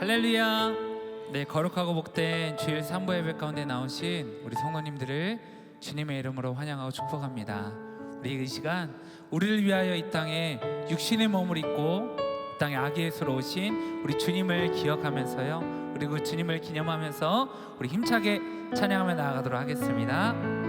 할렐루야. 네, 거룩하고 복된 주일 삼부 예배 가운데 나오신 우리 성도님들을 주님의 이름으로 환영하고 축복합니다. 우리 이 시간 우리를 위하여 이 땅에 육신의 몸을 입고 이 땅에 아기에서로 오신 우리 주님을 기억하면서요. 그리고 주님을 기념하면서 우리 힘차게 찬양하며 나아가도록 하겠습니다.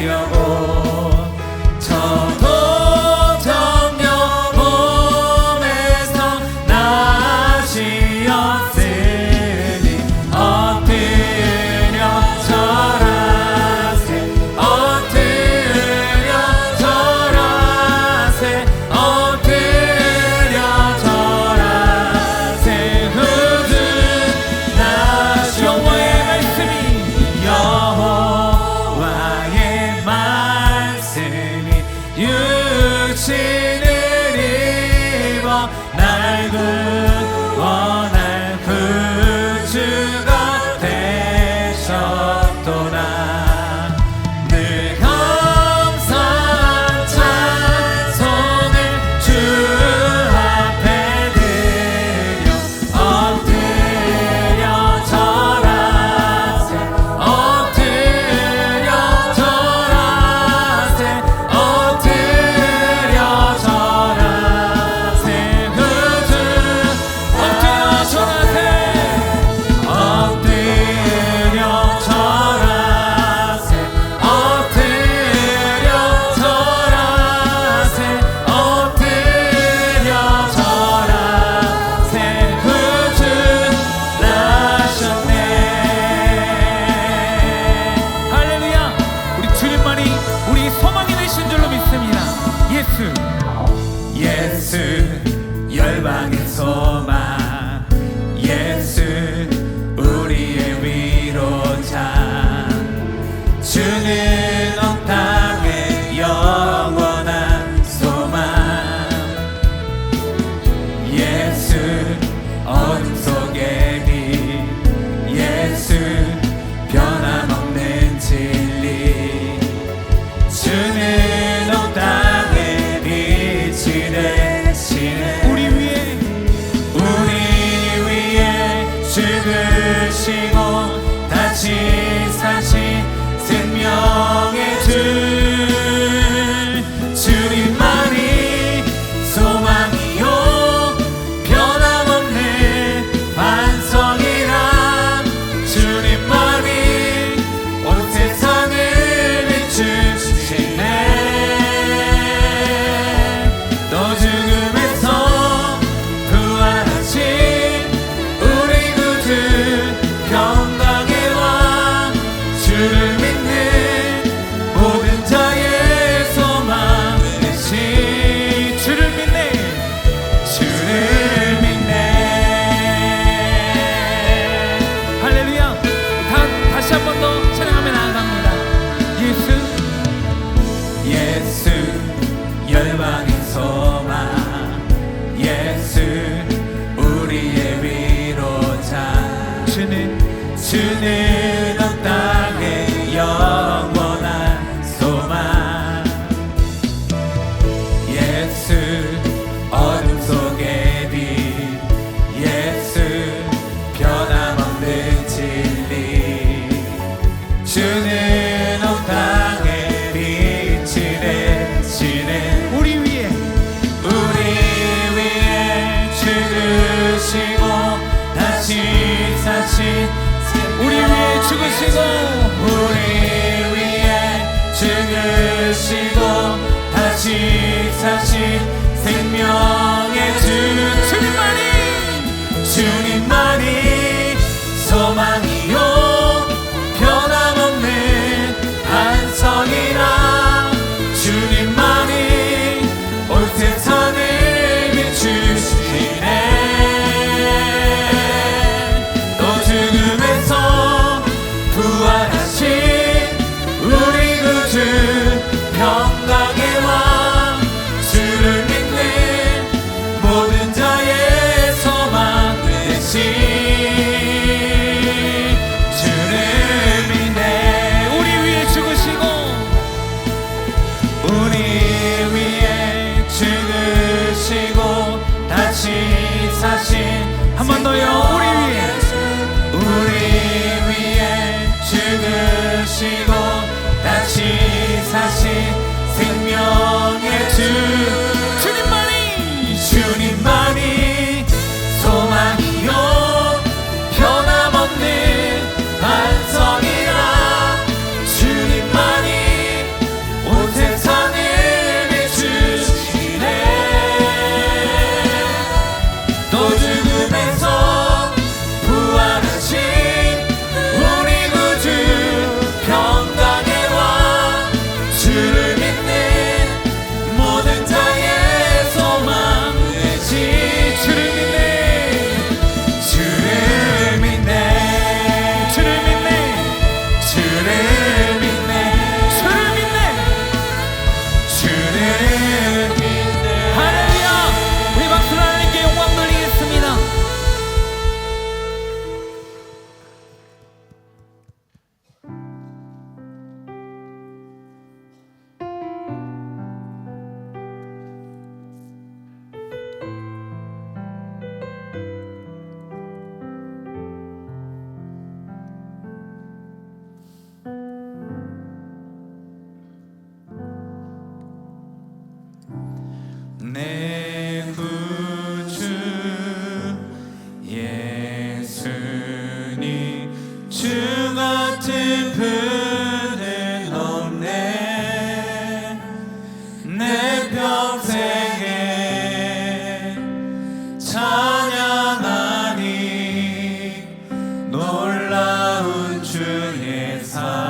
your 주는 어 옥탑의 영원한 소망. 예수 어둠 속의 빛 예수 변함없는 진리. 주는 어 옥탑의 빛이 되시네. 우리 위에. 죽으시고 다시 사시 娘. to the his son.